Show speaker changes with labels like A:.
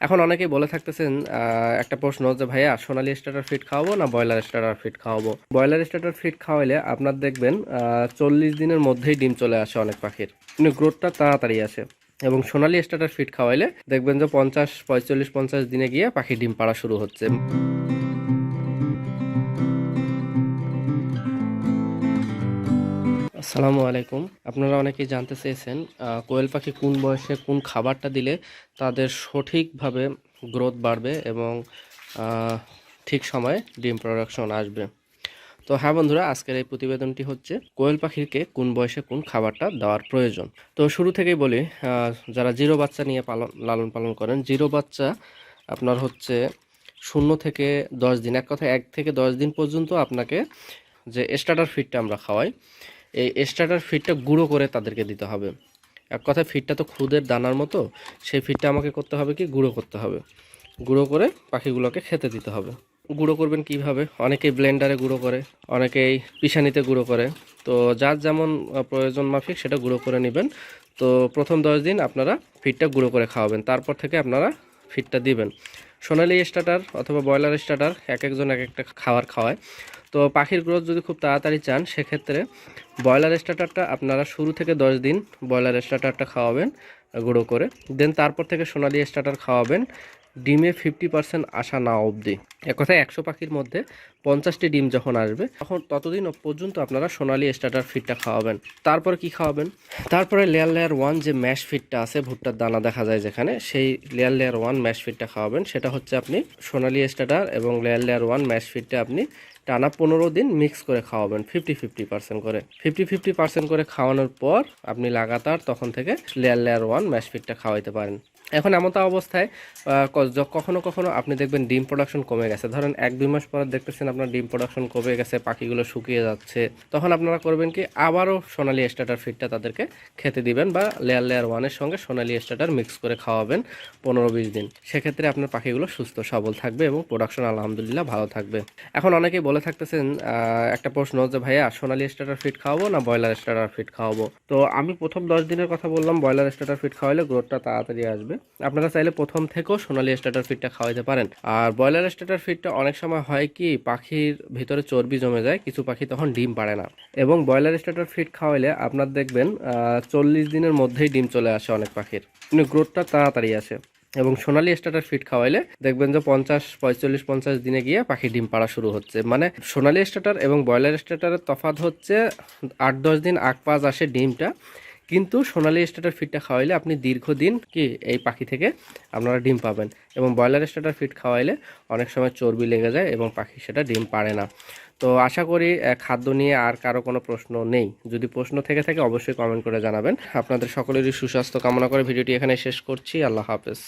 A: এখন অনেকেই বলে থাকতেছেন একটা প্রশ্ন যে, ভাইয়া, সোনালি স্টার্টার ফিট খাওয়াবো না ব্রয়লার স্টার্টার ফিট খাওয়াবো? ব্রয়লার স্টার্টার ফিট খাওয়াইলে আপনার দেখবেন চল্লিশ দিনের মধ্যেই ডিম চলে আসে অনেক পাখির। কিন্তু গ্রোথটা তাড়াতাড়ি আসে। এবং সোনালি স্টার্টার ফিট খাওয়াইলে দেখবেন যে, পঞ্চাশ, পঁয়তাল্লিশ, পঞ্চাশ দিনে গিয়ে পাখি ডিম পাড়া শুরু হচ্ছে। আসসালামু আলাইকুম। আপনারা অনেকেই জানতে চেয়েছেন কোয়েল পাখি কোন বয়সে কোন খাবারটা দিলে তাদের সঠিকভাবে গ্রোথ বাড়বে এবং ঠিক সময়ে ডিম প্রোডাকশন আসবে। তো হ্যাঁ বন্ধুরা, আজকের এই প্রতিবেদনটি হচ্ছে কোয়েল পাখিকে কোন বয়সে কোন খাবারটা দেওয়ার প্রয়োজন। তো শুরু থেকেই বলি যারা জিরো বাচ্চা নিয়ে পালন, লালন পালন করেন, জিরো বাচ্চা আপনার হচ্ছে শূন্য থেকে দশ দিন। এক কথা, এক থেকে দশ দিন পর্যন্ত আপনাকে যে স্টার্টার ফিডটা আমরা খাওয়াই এই স্টার্টার ফিডটা গুঁড়ো করে তাদেরকে দিতে হবে। এক কথায় ফিডটা তো খুদের দানার মতো, সেই ফিডটা আমাকে করতে হবে কি? গুঁড়ো করতে হবে। গুঁড়ো করে পাখিগুলোকে খেতে দিতে হবে। গুঁড়ো করবেন কীভাবে? অনেকেই ব্লেন্ডারে গুঁড়ো করে, অনেকেই পিসানিতে গুঁড়ো করে। তো যার যেমন প্রয়োজন মাফিক সেটা গুঁড়ো করে নেবেন। তো প্রথম দশ দিন আপনারা ফিডটা গুঁড়ো করে খাওয়াবেন। তারপর থেকে আপনারা ফিডটা দিবেন। সোনালি স্টার্টার অথবা ব্রয়লার স্টার্টার এক একজন এক একটা খাবার খাওয়ায়। তো পাখির গ্রোথ যদি খুব তাড়াতাড়ি চান, সেক্ষেত্রে ব্রয়লার স্টার্টারটা আপনারা শুরু থেকে দশ দিন ব্রয়লার স্টার্টারটা খাওয়াবেন, গুঁড়ো করে। দেন তারপর থেকে সোনালি স্টার্টার খাওয়াবেন। ডিমে ফিফটি পার্সেন্ট আসা না অবধি। কথায় একশো পাখির মধ্যে পঞ্চাশটি ডিম যখন আসবে, তখন ততদিন পর্যন্ত আপনারা সোনালি স্টার্টার ফিডটা খাওয়াবেন। তারপরে কি খাওয়াবেন? তারপরে লেয়ার লেয়ার ওয়ান যে ম্যাশ ফিডটা আছে, ভুট্টার দানা দেখা যায় যেখানে, সেই লেয়ার লেয়ার ওয়ান ম্যাশ ফিডটা খাওয়াবেন। সেটা হচ্ছে আপনি সোনালি স্টার্টার এবং লেয়ার লেয়ার ওয়ান ম্যাশ ফিডটা আপনি টানা পনেরো দিন মিক্স করে খাওয়াবেন ফিফটি ফিফটি পার্সেন্ট করে। ফিফটি ফিফটি পার্সেন্ট করে খাওয়ানোর পর আপনি লাগাতার তখন থেকে লেয়ার লেয়ার ওয়ান ম্যাশ ফিডটা খাওয়াইতে পারেন। এখন এমন অবস্থায় কখনো কখনো আপনি দেখবেন ডিম প্রোডাকশন কমে গেছে। ধরেন এক, দুই মাস পর দেখতেছেন আপনার ডিম প্রোডাকশন কমে গেছে, পাখিগুলো শুকিয়ে যাচ্ছে। তখন আপনারা করবেন কি, আবারও সোনালি স্টার্টার ফিডটা তাদেরকে খেতে দিবেন বা লেয়ার লেয়ার ওয়ানের সঙ্গে সোনালি স্টার্টার মিক্স করে খাওয়াবেন পনেরো বিশ দিন। সেক্ষেত্রে আপনার পাখিগুলো সুস্থ, সবল থাকবে এবং প্রোডাকশন আলহামদুলিল্লাহ ভালো থাকবে। এখন অনেকেই বলে থাকতেছেন আহ, একটা প্রশ্ন যে ভাইয়া সোনালি স্টার্টার ফিড খাওয়াবো না ব্রয়লার স্টার্টার ফিড খাওয়াবো? তো আমি প্রথম দশ দিনের কথা বললাম ব্রয়লার স্টার্টার ফিড খাওয়াইলে গ্রোথটা তাড়াতাড়ি আসবে। আপনারা চাইলে প্রথম থেকেও সোনালি স্টার্টার ফিডটা খাওয়াইতে পারেন। আর ব্রয়লার স্টার্টার ফিডটা অনেক সময় হয় কি পাখির ভিতরে চর্বি জমে যায় কিছু পাখি তখন ডিম পারে না। এবং ব্রয়লার স্টার্টার ফিড খাওয়াইলে আপনার দেখবেন চল্লিশ দিনের মধ্যেই ডিম চলে আসে অনেক পাখির। কিন্তু গ্রোথটা তাড়াতাড়ি আসে। এবং সোনালি স্টার্টার ফিট খাওয়াইলে দেখবেন যে পঞ্চাশ, পঁয়তাল্লিশ, পঞ্চাশ দিনে গিয়ে পাখি ডিম পাড়া শুরু হচ্ছে। মানে সোনালি স্টার্টার এবং ব্রয়লার স্টার্টারের তফাত হচ্ছে আট, দশ দিন আগ পাঁচ আসে ডিমটা। কিন্তু সোনালি স্টার্টার ফিটটা খাওয়াইলে আপনি দীর্ঘদিন কি এই পাখি থেকে আপনারা ডিম পাবেন। এবং ব্রয়লার স্টার্টার ফিট খাওয়াইলে অনেক সময় চর্বি লেগে যায় এবং পাখি সেটা ডিম পারে না। তো আশা করি খাদ্য নিয়ে আর কারও কোনো প্রশ্ন নেই। যদি প্রশ্ন থেকে থাকে, অবশ্যই কমেন্ট করে জানাবেন। আপনাদের সকলেরই সুস্বাস্থ্য কামনা করে ভিডিওটি এখানে শেষ করছি। আল্লাহ হাফেজ।